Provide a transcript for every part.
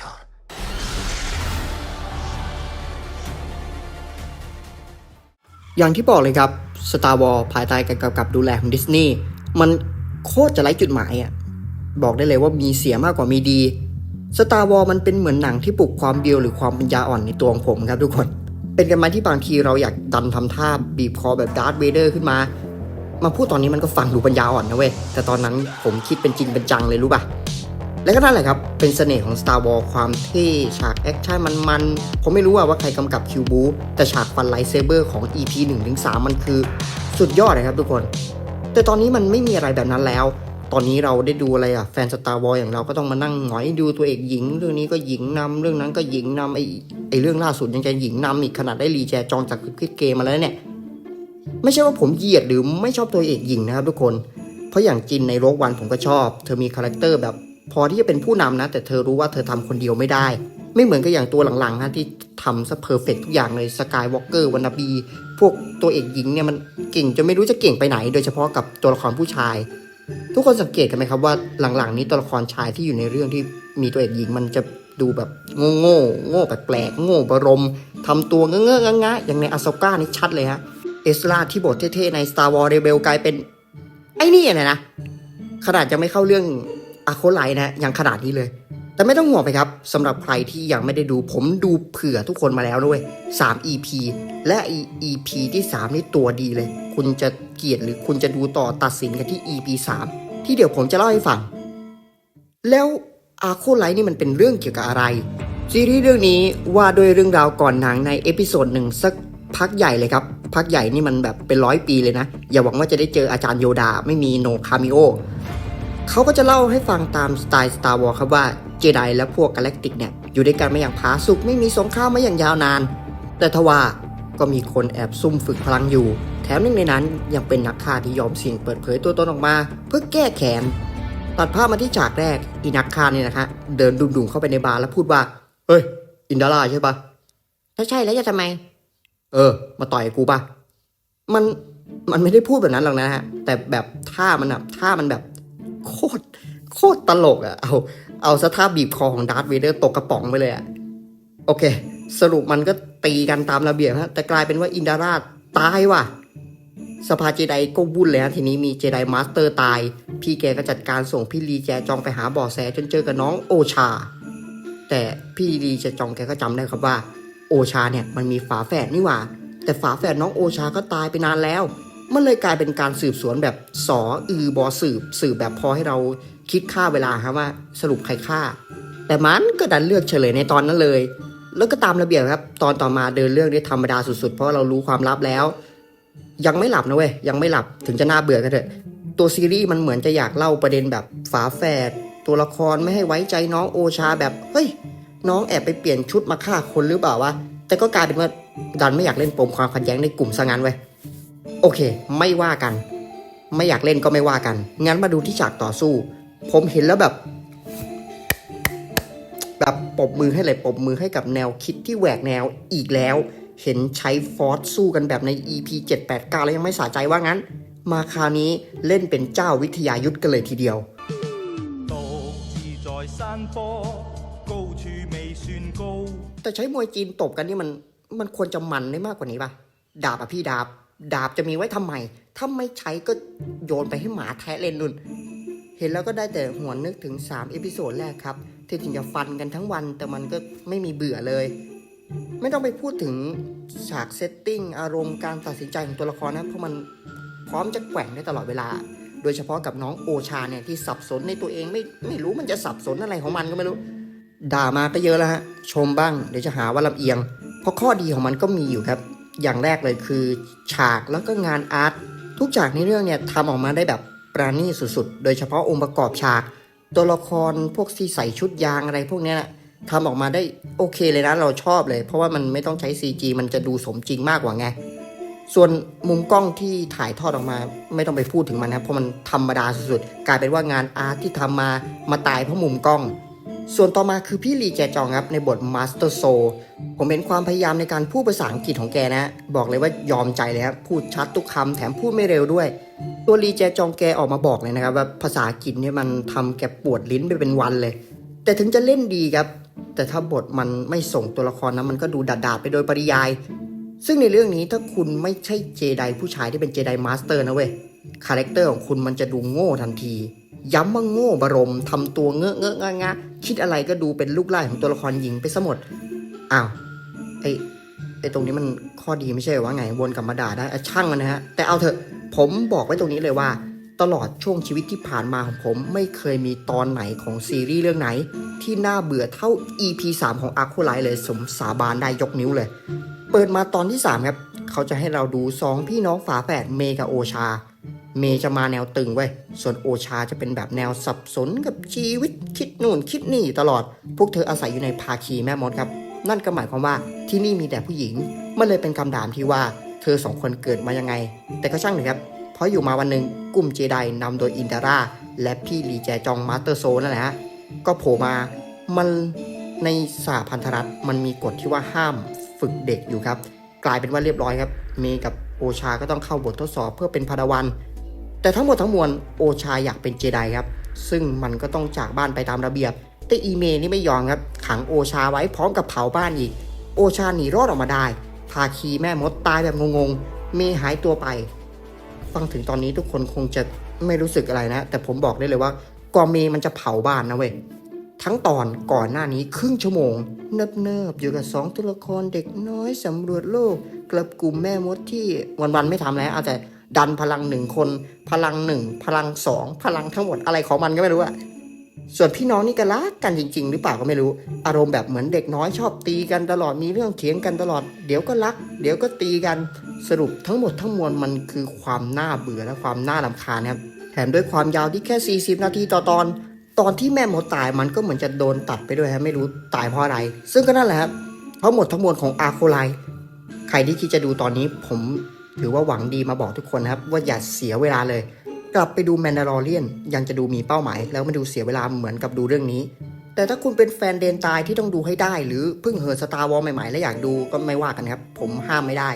呀。อย่างที่บอกเลยครับ Star Wars ภายใต้การกำกับดูแลของดิสนีย์มันโคตรจะไร้จุดหมายอะ บอกได้เลยว่ามีเสียมากกว่ามีดี Star Wars มันเป็นเหมือนหนังที่ปลุกความเบียวหรือความปัญญาอ่อนในตัวของผมครับทุกคน เป็นกันมาที่บางทีเราอยากดันทำท่าบีบคอแบบดาร์ธเวเดอร์ขึ้นมา มาพูดตอนนี้มันก็ฟังดูปัญญาอ่อนนะเว้ย แต่ตอนนั้นผมคิดเป็นจริงเป็นจังเลยรู้ป่ะ และก็นั่นแหละครับ เป็นเสน่ห์ของ Star Wars ความเท่ฉากแอคชั่นมันๆ ผมไม่รู้ว่าใครกำกับคิวบูแต่ฉากฟันไลท์เซเบอร์ของ EP 1-3 มันคือสุดยอดเลยครับทุกคน แต่ตอนนี้มันไม่มีอะไรแบบนั้นแล้ว ตอนนี้เราได้ดูอะไรอะแฟน Star Wars อย่างเราก็ต้องมานั่งหงอยดูตัวเอกหญิง เรื่องนี้ก็หญิงนำเรื่องนั้นก็หญิงนำไอ้ไอ้เรื่องล่าสุดยังจะหญิงนำอีกขนาดได้รีแจจองจากคลิปเกมมาแล้วเนี่ยไม่ใช่ว่าผมเหยียดหรือไม่ชอบตัวเอกหญิงนะครับทุกคน เพราะอย่างจินในโรกวันผมก็ชอบ เธอมีคาแรคเตอร์แบบ พอที่จะเป็นผู้นำนะ แต่เธอรู้ว่าเธอทำคนเดียวไม่ได้ ไม่เหมือนกับอย่างตัวหลังๆนะที่ทำซะเพอร์เฟกทุกอย่างเลยสกายวอล์กเกอร์วันนาบี พวกตัวเอกหญิงเนี่ยมันเก่งจนไม่รู้จะเก่งไปไหน โดยเฉพาะกับตัวละครผู้ชาย ทุกคนสังเกตกันไหมครับว่าหลังๆ นี้ตัวละครชายที่อยู่ในเรื่องที่มีตัวเอกหญิงมันจะดูแบบโง่โง่โง่แปลกๆโง่บรมทำตัวเงอะเงอะงะๆอย่างในอาโซก้านี่ชัดเลยฮะเอสลาที่บทเท่ๆใน Star Wars Rebel กลายเป็น ไอ้นี่นะนะขนาดจะไม่เข้าเรื่อง อะโคไลนะยังขนาดนี้เลย แต่ไม่ต้องห่วงไปครับสำหรับใครที่ยังไม่ได้ดูผมดูเผื่อทุกคนมาแล้วด้วย3 EP และ EP ที่ 3 นี่ตัวดีเลย คุณจะเกลียดหรือคุณจะดูต่อตัดสินกันที่ EP 3 ที่เดี๋ยวผมจะเล่าให้ฟัง แล้วอาโคไลนี่มันเป็นเรื่องเกี่ยวกับอะไร ซีรีส์เรื่องนี้ว่าด้วยเรื่องราวก่อนหนังในเอพิโซดหนึ่งสักพักใหญ่เลยครับ พักใหญ่นี่มันแบบเป็นร้อยปีเลยนะ อย่าหวังว่าจะได้เจออาจารย์โยดาไม่มีโนคามิโอ เขาก็จะเล่าให้ฟังตามสไตล์ Star Wars ครับว่าเจไดและพวกกาแล็กติกเนี่ยอยู่ด้วยกันมาอย่างผาสุกไม่มีสงครามมาอย่างยาวนาน แต่ทว่าก็มีคนแอบซุ่มฝึกพลังอยู่ แถมหนึ่งในนั้นยังเป็นนักฆ่าที่ยอมเสี่ยงเปิดเผยตัวตนออกมา เพื่อแก้แค้นตัดภาพมาที่ฉากแรกอีนักฆ่าเนี่ยนะคะเดินดุ่มๆเข้าไปในบาร์แล้วพูดว่าเฮ้ยอินดาราใช่ปะถ้าใช่แล้วจะทำไม เออ มาต่อยกูปะมันมันไม่ได้พูดแบบนั้นหรอกนะฮะแต่แบบท่ามันอะท่ามันแบบ โคตรโคตรตลกอะเอา เอาสท่าบีบคอของดาร์ธเวเดอร์ตกกระป๋องไปเลยอะโอเค สรุปมันก็ตีกันตามระเบียบฮะ แต่กลายเป็นว่าอินดาราตายว่ะ สภาเจไดก็วุ่นเลยฮะทีนี้มีเจไดมาสเตอร์ตาย พี่แกก็จัดการส่งพี่ลีแจจองไปหาบ่อแสจนเจอกับน้องโอชา แต่พี่ลีแจจองแกก็จำได้ครับว่า โอชาเนี่ยมันมีฝาแฝดนี่หว่า แต่ฝาแฝดน้องโอชาก็ตายไปนานแล้ว มันเลยกลายเป็นการสืบสวนแบบสออือบอสืบสืบแบบพอให้เราคิดค่าเวลาครับว่าสรุปใครฆ่า แต่มันก็ดันเลือกเฉลยในตอนนั้นเลย แล้วก็ตามระเบียบครับ ตอนต่อมาเดินเรื่องได้ธรรมดาสุดๆ เพราะเรารู้ความลับแล้ว ยังไม่หลับนะเว้ยยังไม่หลับถึงจะน่าเบื่อก็เถอะตัวซีรีส์มันเหมือนจะอยากเล่าประเด็นแบบฝาแฝดตัวละครไม่ให้ไว้ใจน้องโอชาแบบเฮ้ยน้องแอบไปเปลี่ยนชุดมาฆ่าคนหรือเปล่าวะแต่ก็กลายเป็นว่าดันไม่อยากเล่นปมความขัดแย้งในกลุ่มซะงั้นเว้ย โอเค ไม่ว่ากัน ไม่อยากเล่นก็ไม่ว่ากัน งั้นมาดูที่ฉากต่อสู้ ผมเห็นแล้วแบบ แบบปบมือให้เลยปบมือให้กับแนวคิดที่แหวกแนวอีกแล้ว เห็นใช้ฟอร์สสู้กันแบบใน EP 789 แล้วยังไม่สะใจว่างั้น มาคราวนี้เล่นเป็นเจ้าวิทยายุทธกันเลยทีเดียวแต่ใช้มวยจีนตบกันนี่มันมันควรจะมันได้มากกว่านี้ป่ะ ดาบอะพี่ดาบ ดาบจะมีไว้ทำไม ถ้าไม่ใช้ก็โยนไปให้หมาแทะเล่นนุ่น เห็นแล้วก็ได้แต่หวนนึกถึง 3 เอพิโซดแรกครับ ที่ถึงจะฟันกันทั้งวัน แต่มันก็ไม่มีเบื่อเลย ไม่ต้องไปพูดถึงฉากเซตติ้งอารมณ์การตัดสินใจของตัวละครนะ เพราะมันพร้อมจะแกว่งได้ตลอดเวลา โดยเฉพาะกับน้องโอชาเนี่ยที่สับสนในตัวเองไม่ไม่รู้มันจะสับสนอะไรของมันก็ไม่รู้ ด่ามาก็เยอะแล้วฮะ ชมบ้างเดี๋ยวจะหาว่าลำเอียง เพราะข้อดีของมันก็มีอยู่ครับ อย่างแรกเลยคือฉากแล้วก็งานอาร์ตทุกฉากในเรื่องเนี่ยทำออกมาได้แบบปราณีตสุดๆ โดยเฉพาะองค์ประกอบฉาก ตัวละครพวกที่ใส่ชุดยางอะไรพวกเนี้ยนะทำออกมาได้โอเคเลยนะเราชอบเลย เพราะว่ามันไม่ต้องใช้ CG มันจะดูสมจริงมากกว่าไง ส่วนมุมกล้องที่ถ่ายทอดออกมา ไม่ต้องไปพูดถึงมันนะเพราะมันธรรมดาสุดๆกลายเป็นว่างานอาร์ตที่ทำมามาตายเพราะมุมกล้อง ส่วนต่อมาคือพี่ลีแจจองครับในบท Master Soul ผมเห็นความพยายามในการพูดภาษาอังกฤษของแกนะ บอกเลยว่ายอมใจเลยครับพูดชัดทุกคำแถมพูดไม่เร็วด้วย ตัวลีแจจองแกออกมาบอกเลยนะครับว่าภาษาอังกฤษเนี่ยมันทำแกปวดลิ้นไปเป็นวันเลย แต่ถึงจะเล่นดีครับ แต่ถ้าบทมันไม่ส่งตัวละครนั้นมันก็ดูดาดๆไปโดยปริยาย ซึ่งในเรื่องนี้ถ้าคุณไม่ใช่เจไดผู้ชายที่เป็นเจไดมาสเตอร์นะเว้ยคาแรคเตอร์ของคุณมันจะดูโง่ทันที ย้ำว่าโง่บรมทำตัวเงอะเงอะงะงะคิดอะไรก็ดูเป็นลูกไล่ของตัวละครหญิงไปซะหมด อ้าว ไอไอตรงนี้มันข้อดีไม่ใช่ว่าไงวนกลับมาด่าได้อะช่างมันนะฮะ แต่เอาเถอะ ผมบอกไว้ตรงนี้เลยว่า ตลอดช่วงชีวิตที่ผ่านมาของผม ไม่เคยมีตอนไหนของซีรีส์เรื่องไหน ที่น่าเบื่อเท่า EP 3 ของอาร์โคไลเลยสมสาบานได้ยกนิ้วเลย เปิดมาตอนที่ 3 ครับ เขาจะให้เราดู 2 พี่น้องฝาแฝดเมกับโอชา เมจะมาแนวตึงเว้ยส่วนโอชาจะเป็นแบบแนวสับสนกับชีวิตคิดนู่นคิดนี่ตลอด พวกเธออาศัยอยู่ในภาคีแม่มดครับ นั่นก็หมายความว่าที่นี่มีแต่ผู้หญิง มันเลยเป็นคำถามที่ว่าเธอสองคนเกิดมายังไง แต่ก็ช่างเถอะครับ เพราะอยู่มาวันหนึ่งกลุ่มเจไดนำโดยอินดาราและพี่ลีแจจองมาสเตอร์โซนั่นแหละฮะ ก็โผล่มา มันในสาพันธรัฐมันมีกฎที่ว่าห้ามฝึกเด็กอยู่ครับ กลายเป็นว่าเรียบร้อยครับ เมกับโอชาก็ต้องเข้าบททดสอบเพื่อเป็นพาดาวัน แต่ทั้งหมดทั้งมวลโอชาอยากเป็นเจไดครับ ซึ่งมันก็ต้องจากบ้านไปตามระเบียบ แต่อีเมนี่ไม่ยอมครับขังโอชาไว้พร้อมกับเผาบ้านอีก โอชาหนีรอดออกมาได้พาคีแม่มดตายแบบงงๆ เมย์หายตัวไป ฟังถึงตอนนี้ทุกคนคงจะไม่รู้สึกอะไรนะ แต่ผมบอกได้เลยว่าก่อนเมย์มันจะเผาบ้านนะเว้ยทั้งตอนก่อนหน้านี้ครึ่งชั่วโมง เนิบๆอยู่กับสองตัวละครเด็กน้อยสำรวจโลกกลับกลุ่มแม่มดที่วันๆไม่ทำแล้วเอาแต่ ดันพลังหนึ่งคน พลังหนึ่งพลังสองพลังทั้งหมดอะไรของมันก็ไม่รู้อะส่วนพี่น้องนี่ก็รักกันจริง ๆ หรือเปล่าก็ไม่รู้ อารมณ์แบบเหมือนเด็กน้อยชอบตีกันตลอดมีเรื่องเถียงกันตลอด เดี๋ยวก็รัก เดี๋ยวก็ตีกันสรุปทั้งหมดทั้งมวลมันคือความน่าเบื่อและความน่ารำคาญนะครับแถมด้วยความยาวที่แค่ 40 นาทีต่อตอน ตอนที่แม่หมดตายมันก็เหมือนจะโดนตัดไปด้วยฮะไม่รู้ตายเพราะอะไร ซึ่งก็นั่นแหละครับทั้งหมดทั้งมวลของอาโคไลใครที่คิดจะดูตอนนี้ผม ถือว่าหวังดีมาบอกทุกคนนะครับ ว่าอย่าเสียเวลาเลย กลับไปดูแมนดา l เรียนยังจะดูมีเป้าหมาย แล้วม่ดูเสียเวลาเหมือนกับดูเรื่องนี้ แต่ถ้าคุณเป็นแฟนเดนตายที่ต้องดูให้ได้ หรือเพิ่งเหินสตาร์วอลใหม่ๆ และอยากดูก็ไม่ว่ากันครับ ผมห้ามไม่ได้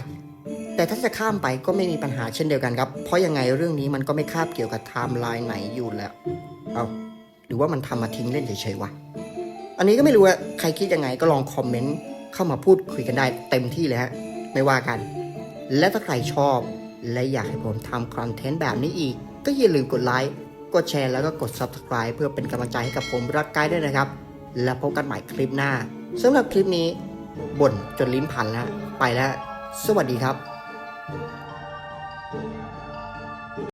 แต่ถ้าจะข้ามไปก็ไม่มีปัญหาเช่นเดียวกันครับเพราะยังไงเรื่องนี้มันก็ไม่คาบเกี่ยวกับไทม์ไลน์ไหนอยู่แล้วเอาหรือว่ามันทำมาทิ้งเล่นเฉยๆวะอันนี้ก็ไม่รู้อะใครคิดยังไงก็ลองคอมเมนต์เข้ามาพูดคุยกันได้เต็มที่เลยฮะไม่ว่ากัน และถ้าใครชอบ และอยากให้ผมทำคอนเทนต์แบบนี้อีก ก็อย่าลืมกดไลค์กดแชร์แล้วก็กด Subscribe เพื่อเป็นกำลังใจให้กับผมรักไกายด้วยนะครับ แล้วพบกันใหม่คลิปหน้าสำหรับคลิปนี้บ่นจนลิ้นพันแล้ว ไปแล้ว สวัสดีครับ